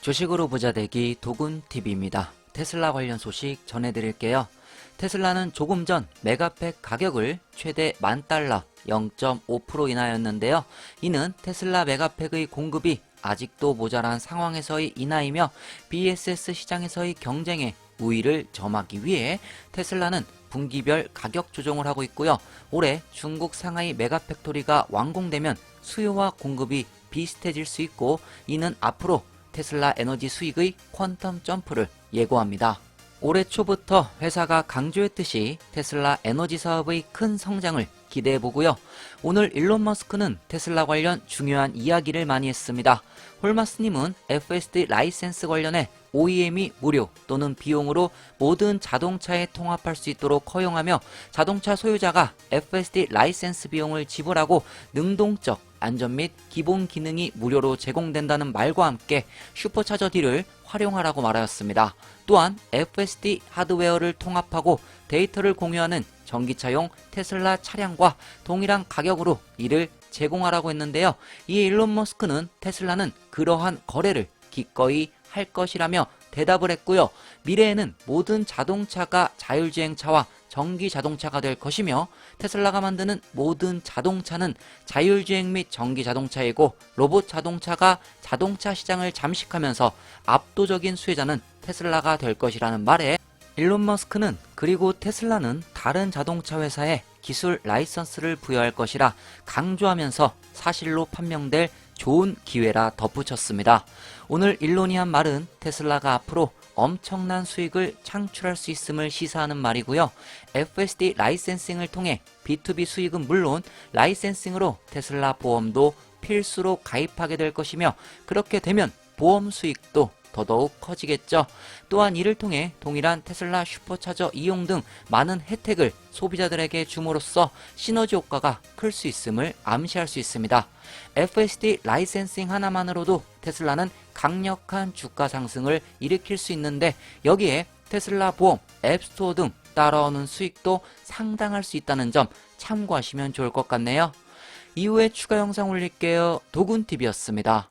주식으로 부자 되기 도군TV입니다. 테슬라 관련 소식 전해드릴게요. 테슬라는 조금 전 메가팩 가격을 최대 만 달러 0.5% 인하였는데요. 이는 테슬라 메가팩의 공급이 아직도 모자란 상황에서의 인하이며 BSS 시장에서의 경쟁에 우위를 점하기 위해 테슬라는 분기별 가격 조정을 하고 있고요. 올해 중국 상하이 메가팩토리가 완공되면 수요와 공급이 비슷해질 수 있고 이는 앞으로 테슬라 에너지 수익의 퀀텀 점프를 예고합니다. 올해 초부터 회사가 강조했듯이 테슬라 에너지 사업의 큰 성장을 기대해 보고요. 오늘 일론 머스크는 테슬라 관련 중요한 이야기를 많이 했습니다. 홀마스님은 FSD 라이센스 관련해 OEM이 무료 또는 비용으로 모든 자동차에 통합할 수 있도록 허용하며 자동차 소유자가 FSD 라이센스 비용을 지불하고 능동적 안전 및 기본 기능이 무료로 제공된다는 말과 함께 슈퍼차저 D를 활용하라고 말하였습니다. 또한 FSD 하드웨어를 통합하고 데이터를 공유하는 전기차용 테슬라 차량과 동일한 가격으로 이를 제공하라고 했는데요. 이에 일론 머스크는 테슬라는 그러한 거래를 기꺼이 할 것이라며 대답을 했고요. 미래에는 모든 자동차가 자율주행차와 전기 자동차가 될 것이며 테슬라가 만드는 모든 자동차는 자율주행 및 전기 자동차이고 로봇 자동차가 자동차 시장을 잠식하면서 압도적인 수혜자는 테슬라가 될 것이라는 말에 일론 머스크는 그리고 테슬라는 다른 자동차 회사에 기술 라이선스를 부여할 것이라 강조하면서 사실로 판명될 좋은 기회라 덧붙였습니다. 오늘 일론이 한 말은 테슬라가 앞으로 엄청난 수익을 창출할 수 있음을 시사하는 말이고요. FSD 라이센싱을 통해 B2B 수익은 물론 라이센싱으로 테슬라 보험도 필수로 가입하게 될 것이며 그렇게 되면 보험 수익도 더더욱 커지겠죠. 또한 이를 통해 동일한 테슬라 슈퍼차저 이용 등 많은 혜택을 소비자들에게 줌으로써 시너지 효과가 클 수 있음을 암시할 수 있습니다. FSD 라이센싱 하나만으로도 테슬라는 강력한 주가 상승을 일으킬 수 있는데 여기에 테슬라 보험, 앱스토어 등 따라오는 수익도 상당할 수 있다는 점 참고하시면 좋을 것 같네요. 이후에 추가 영상 올릴게요. 도군TV였습니다.